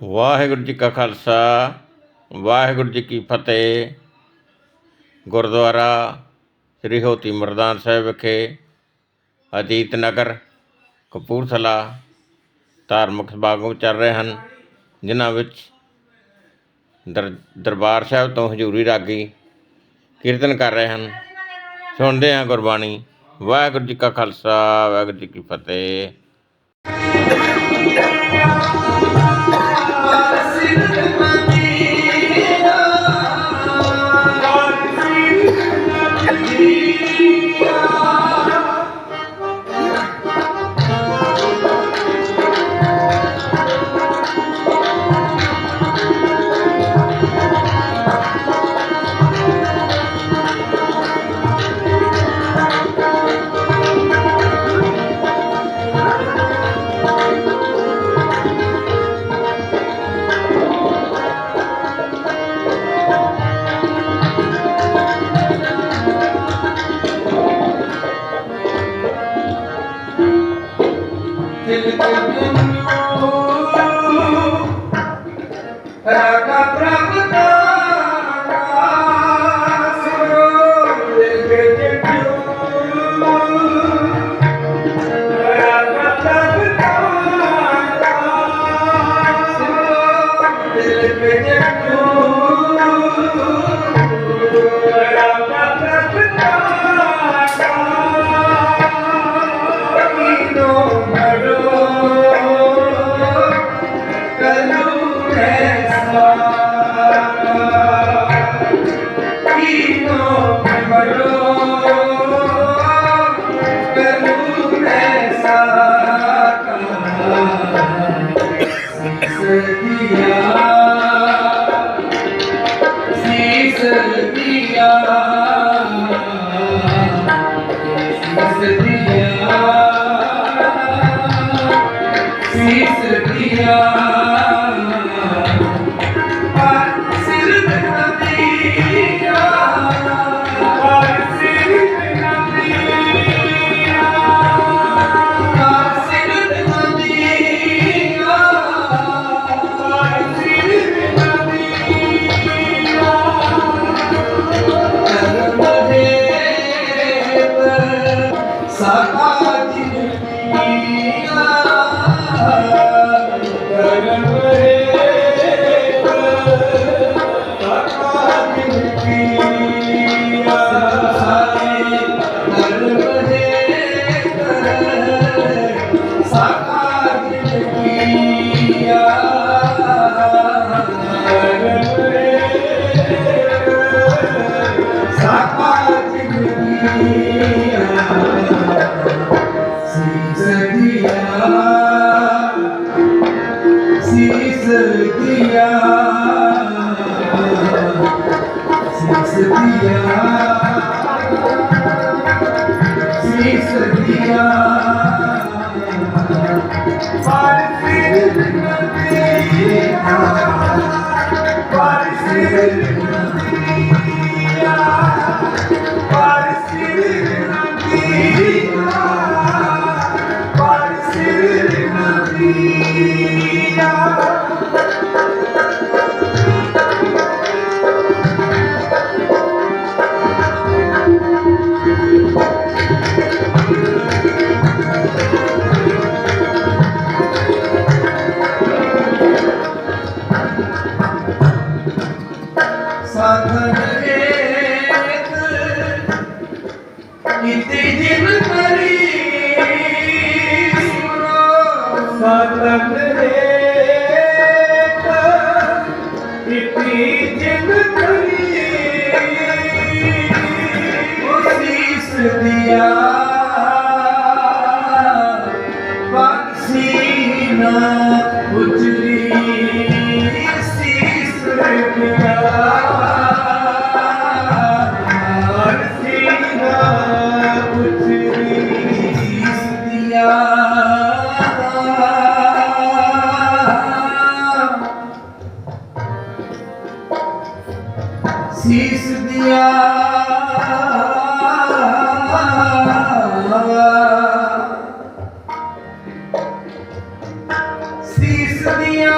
ਵਾਹਿਗੁਰੂ ਜੀ ਕਾ ਖਾਲਸਾ, ਵਾਹਿਗੁਰੂ ਜੀ ਕੀ ਫਤਿਹ। ਗੁਰਦੁਆਰਾ ਸ੍ਰੀ ਹੋਤੀ ਮਰਦਾਨ ਸਾਹਿਬ ਵਿਖੇ ਅਜੀਤ ਨਗਰ, ਕਪੂਰਥਲਾ ਧਾਰਮਿਕ ਸਮਾਗਮ ਚੱਲ ਰਹੇ ਹਨ, ਜਿਨ੍ਹਾਂ ਵਿੱਚ ਦਰਬਾਰ ਸਾਹਿਬ ਤੋਂ ਹਜ਼ੂਰੀ ਰਾਗੀ ਕੀਰਤਨ ਕਰ ਰਹੇ ਹਨ। ਸੁਣਦੇ ਹਾਂ ਗੁਰਬਾਣੀ, ਵਾਹਿਗੁਰੂ ਜੀ ਕਾ ਖਾਲਸਾ, ਵਾਹਿਗੁਰੂ ਜੀ ਕੀ ਫਤਿਹ।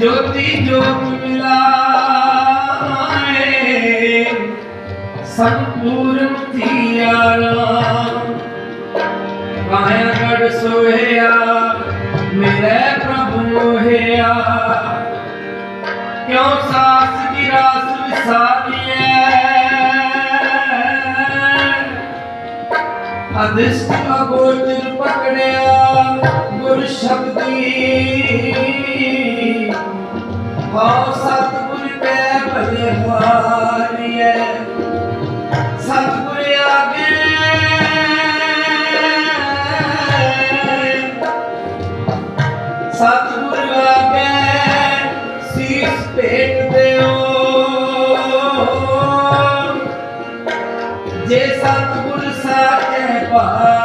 ਜੋਤੀ ਜੋਤ ਮਿਲਾਏ ਸੰਪੂਰਨ ਥੀਆ ਰਾਮ ਕਾਇਆ ਗੜ ਸੋਹਿਆ ਮੇਰੇ ਪ੍ਰਭੂ ਮੋਹਿਆ ਕਿਉਂ ਸਾਸ ਦੀ ਰਾਸ ਵਿਸਾਰੀਐ ਅਦਿਸ਼ਟ ਅਗੋਚਰ ਪਕੜਿਆ ਗੁਰ ਸ਼ਬਦੀ। ਹਉ ਸਤਿਗੁਰ ਪੈ ਭਲੇ ਸਤਿਗੁਰ ਆਗੇ। ਸਤਿਗੁਰ ਆਗੇ। ਸੀਸ ਭੇਟ ਦਿਓ। ਜੇ ਸਤਿਗੁਰ ਸਾਚੇ ਪਾਵੇ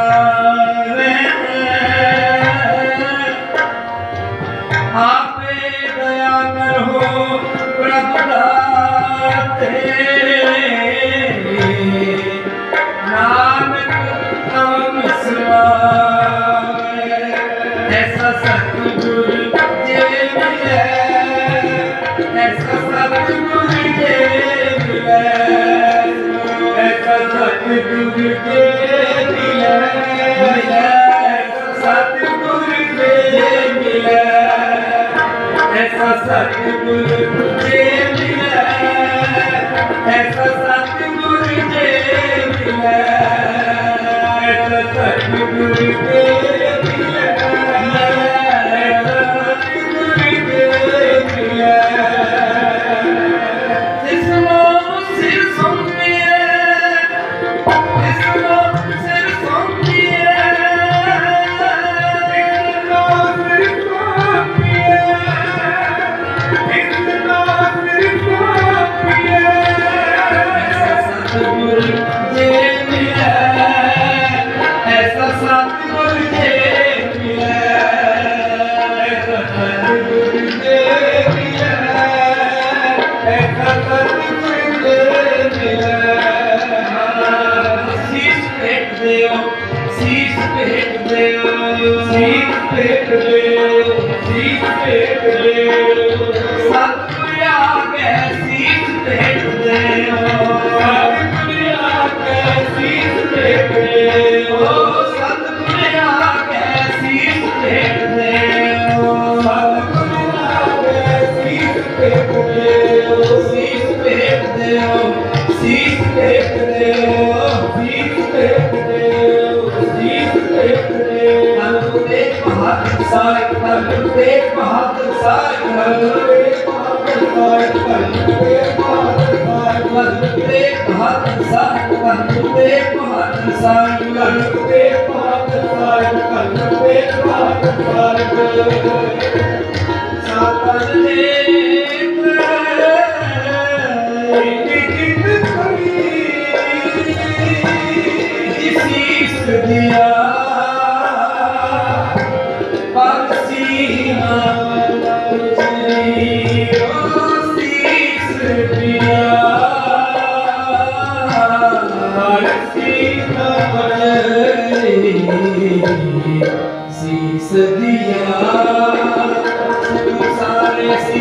ਆਪੇ ਦਇਆ ਕਰੋ ਪ੍ਰਭ ਦਾਤੇ ਨਾਨਕ ਤਮ ਸਵਾਵੇ। ਐਸਾ ਸਤਿਗੁਰ ਜੇ ਮਿਲੇ, ਐਸਾ ਸਤਿਗੁਰ ਜੇ ਮਿਲੇ। ਐਸਾ ਸਤਿਗੁਰ ਜੇ ਮਿਲੇ। ਐਸਾ ਐਸਾ ਸਤਿਗੁਰ ਜੇ एक बहादुर सागर एक बहादुर सागर एक बहादुर सागर एक Yeah.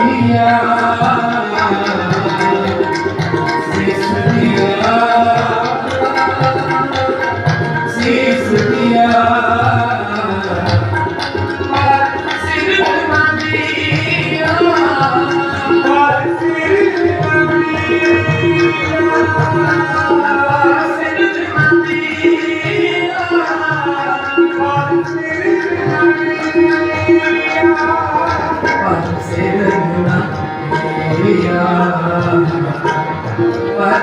ਸੀਸ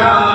할렐루야.